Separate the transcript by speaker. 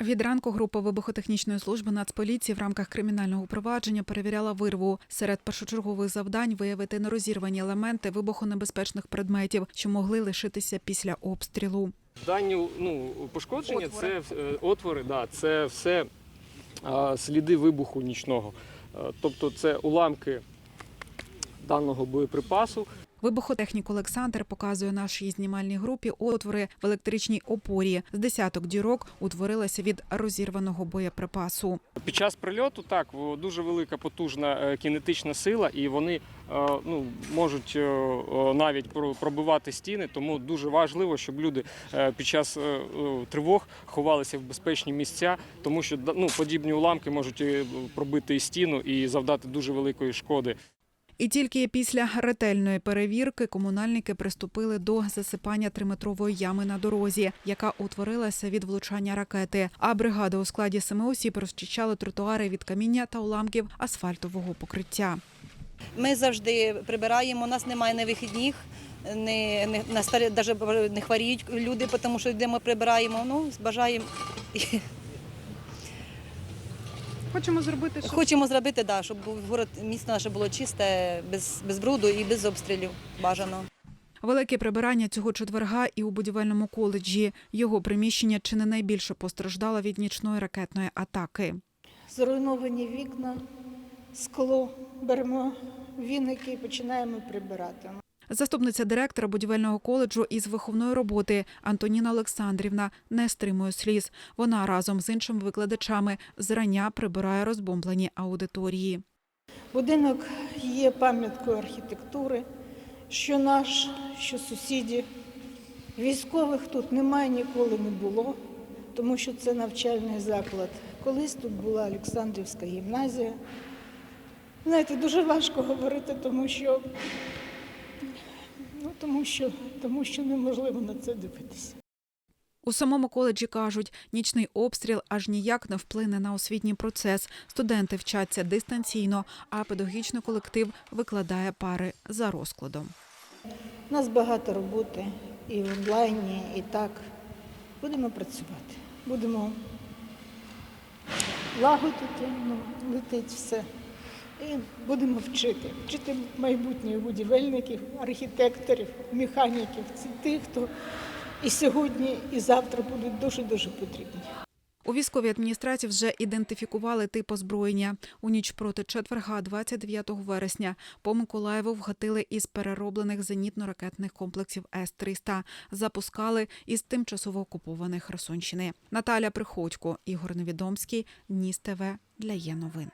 Speaker 1: Від ранку група вибухотехнічної служби Нацполіції в рамках кримінального провадження перевіряла вирву. Серед першочергових завдань виявити нерозірвані елементи вибухонебезпечних предметів, що могли лишитися після обстрілу.
Speaker 2: Дані ну, пошкодження
Speaker 1: Отвори.
Speaker 2: це е, отвори, да, це все а, сліди вибуху нічного. Е, Тобто це уламки даного боєприпасу.
Speaker 1: Вибухотехнік Олександр показує нашій знімальній групі отвори в електричній опорі. З десяток дірок утворилися від розірваного боєприпасу.
Speaker 2: Під час прильоту так дуже велика потужна е, кінетична сила, і вони е, ну, можуть е, навіть про- пробивати стіни. Тому дуже важливо, щоб люди під час тривог ховалися в безпечні місця, тому що ну, подібні уламки можуть пробити і стіну і завдати дуже великої шкоди.
Speaker 1: І тільки після ретельної перевірки комунальники приступили до засипання триметрової ями на дорозі, яка утворилася від влучання ракети. А бригада у складі семи осіб розчищали тротуари від каміння та уламків асфальтового покриття.
Speaker 3: Ми завжди прибираємо, у нас немає не вихідних, не, не, на старі, навіть не хворіють люди, тому що йдемо прибираємо. Ну, бажаємо.
Speaker 1: Хочемо зробити
Speaker 3: Хочемо зробити, да, щоб город, місто наше було чисте, без, без бруду і без обстрілів бажано.
Speaker 1: Велике прибирання цього четверга і у будівельному коледжі. Його приміщення чи не найбільше постраждало від нічної ракетної атаки.
Speaker 4: Зруйновані вікна, скло, беремо віники і починаємо прибирати.
Speaker 1: Заступниця директора будівельного коледжу із виховної роботи Антоніна Олександрівна не стримує сліз. Вона разом з іншими викладачами зрання прибирає розбомблені аудиторії.
Speaker 4: Будинок є пам'яткою архітектури, що наш, що сусідів. Військових тут немає, ніколи не було, тому що це навчальний заклад. Колись тут була Олександрівська гімназія. Знаєте, дуже важко говорити, тому що, ну, тому що, тому що неможливо на це дивитися.
Speaker 1: У самому коледжі кажуть, нічний обстріл аж ніяк не вплине на освітній процес. Студенти вчаться дистанційно, а педагогічний колектив викладає пари за розкладом.
Speaker 4: У нас багато роботи і в онлайні, і так. Будемо працювати. Будемо лагодити, ну, летить все. І будемо вчити. Вчити майбутніх будівельників, архітекторів, механіків. Це тих, хто і сьогодні, і завтра будуть дуже-дуже потрібні.
Speaker 1: У військовій адміністрації вже ідентифікували тип озброєння. У ніч проти четверга, 29 вересня, по Миколаєву вгатили із перероблених зенітно-ракетних комплексів С-300. Запускали із тимчасово окупованих Херсонщини. Наталя Приходько, Ігор Невідомський, Ніс ТВ для є новин.